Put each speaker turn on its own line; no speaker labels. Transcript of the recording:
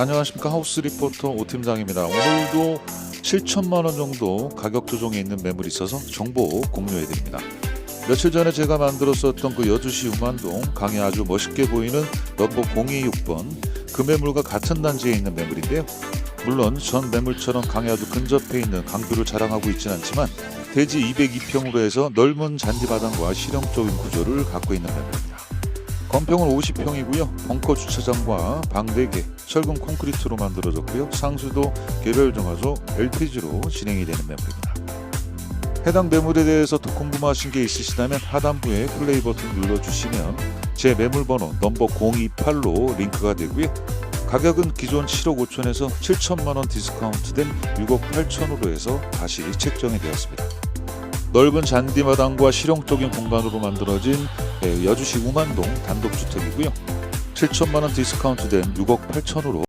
안녕하십니까 하우스 리포터 오 팀장입니다. 오늘도 7천만 원 정도 가격 조정에 있는 매물이 있어서 정보 공유해 드립니다. 며칠 전에 제가 만들었었던 그 여주시 우만동 강에 아주 멋있게 보이는 넘버 026번 그 매물과 같은 단지에 있는 매물인데요. 물론 전 매물처럼 강에 아주 근접해 있는 강뷰를 자랑하고 있진 않지만 대지 202평으로 해서 넓은 잔디바닥과 실용적인 구조를 갖고 있는 매물입니다. 건평은 50평이고요. 벙커 주차장과 방 4개, 철근 콘크리트로 만들어졌고요. 상수도 개별 정화조 LPG로 진행이 되는 매물입니다. 해당 매물에 대해서 더 궁금하신 게 있으시다면 하단부에 플레이 버튼 눌러주시면 제 매물 번호 넘버 028로 링크가 되고요. 가격은 기존 7억 5천에서 7천만 원 디스카운트된 6억 8천으로 해서 다시 책정이 되었습니다. 넓은 잔디마당과 실용적인 공간으로 만들어진 예, 여주시 우만동 단독주택이고요. 7천만 원 디스카운트된 6억 8천으로